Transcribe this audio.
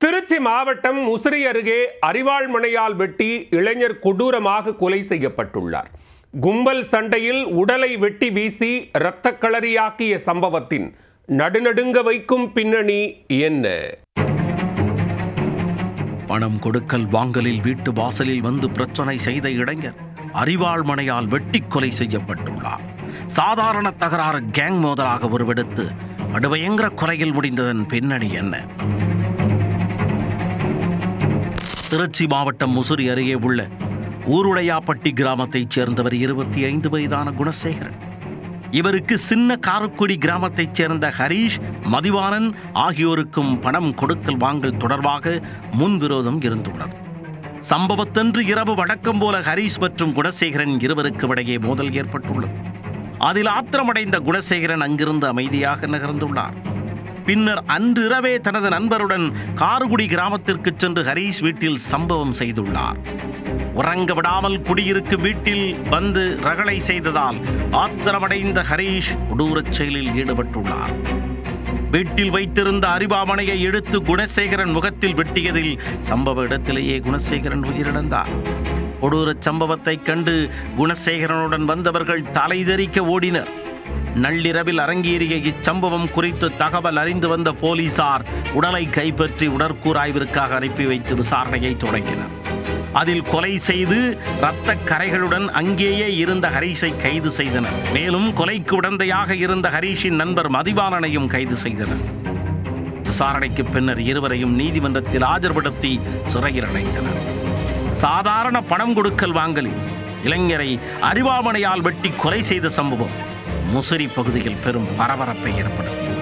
திருச்சி மாவட்டம் முசிறி அருகே அரிவாள்மணையால் வெட்டி இளைஞர் கொடூரமாக கொலை செய்யப்பட்டுள்ளார். கும்பல் சண்டையில் உடலை வெட்டி வீசி இரத்த களரியாக்கிய சம்பவத்தின் நடுநடுங்க வைக்கும் பின்னணி என்ன? பணம் கொடுக்கல் வாங்கலில் வீட்டு வாசலில் வந்து பிரச்சனை செய்த இளைஞர் அறிவாள்மனையால் வெட்டி கொலை செய்யப்பட்டுள்ளார். சாதாரண தகராறு கேங் மோதலாக உருவெடுத்து அடுபயங்கர கொலையில் முடிந்ததன் பின்னணி என்ன? திருச்சி மாவட்டம் முசிறி அருகே உள்ள ஊருடையாப்பட்டி கிராமத்தைச் சேர்ந்தவர் இருபத்தி ஐந்து வயதான குணசேகரன். இவருக்கு சின்ன காரக்குடி கிராமத்தைச் சேர்ந்த ஹரீஷ் மதிவானன் ஆகியோருக்கும் பணம் கொடுக்கல் வாங்கல் தொடர்பாக முன்விரோதம் இருந்துள்ளது. சம்பவத்தன்று இரவு வழக்கம் போல ஹரீஷ் மற்றும் குணசேகரன் இருவருக்கும் இடையே மோதல் ஏற்பட்டுள்ளது. அதில் ஆத்திரமடைந்த குணசேகரன் அங்கிருந்து அமைதியாக நகர்ந்துள்ளார். பின்னர் அன்றிரவே தனது நண்பருடன் கார்குடி கிராமத்திற்கு சென்று ஹரீஷ் வீட்டில் சம்பவம் செய்துள்ளார். உறங்க விடாமல் குடியிருக்கும் வீட்டில் வந்து ரகளை செய்ததால் ஆத்திரமடைந்த ஹரீஷ் கொடூரச் செயலில் ஈடுபட்டுள்ளார். வீட்டில் வைத்திருந்த அரிபாமனையை எடுத்து குணசேகரன் முகத்தில் வெட்டியதில் சம்பவ இடத்திலேயே குணசேகரன் உயிரிழந்தார். கொடூரச் சம்பவத்தைக் கண்டு குணசேகரனுடன் வந்தவர்கள் தலைதெறிக்க ஓடினர். நள்ளிரவில் அரங்கேறிய இச்சம்பவம் குறித்து தகவல் அறிந்து வந்த போலீசார் உடலை கைப்பற்றி உடற்கூராய்விற்காக அனுப்பி வைத்து விசாரணையை தொடங்கினர். அதில் கொலை செய்து இரத்த கரைகளுடன் அங்கேயே இருந்த ஹரீஷை கைது செய்தனர். மேலும் கொலைக்கு உடந்தையாக இருந்த ஹரீஷின் நண்பர் மதிவாணனையும் கைது செய்தனர். விசாரணைக்கு பின்னர் இருவரையும் நீதிமன்றத்தில் ஆஜர்படுத்தி சிறையில் அடைத்தனர். சாதாரண பணம் கொடுக்கல் வாங்கலில் இளைஞரை அறிவாமணையால் வெட்டி கொலை செய்த சம்பவம். முசிறி பகுதியில் பெரும் பரபரப்பை ஏற்படுத்தியது.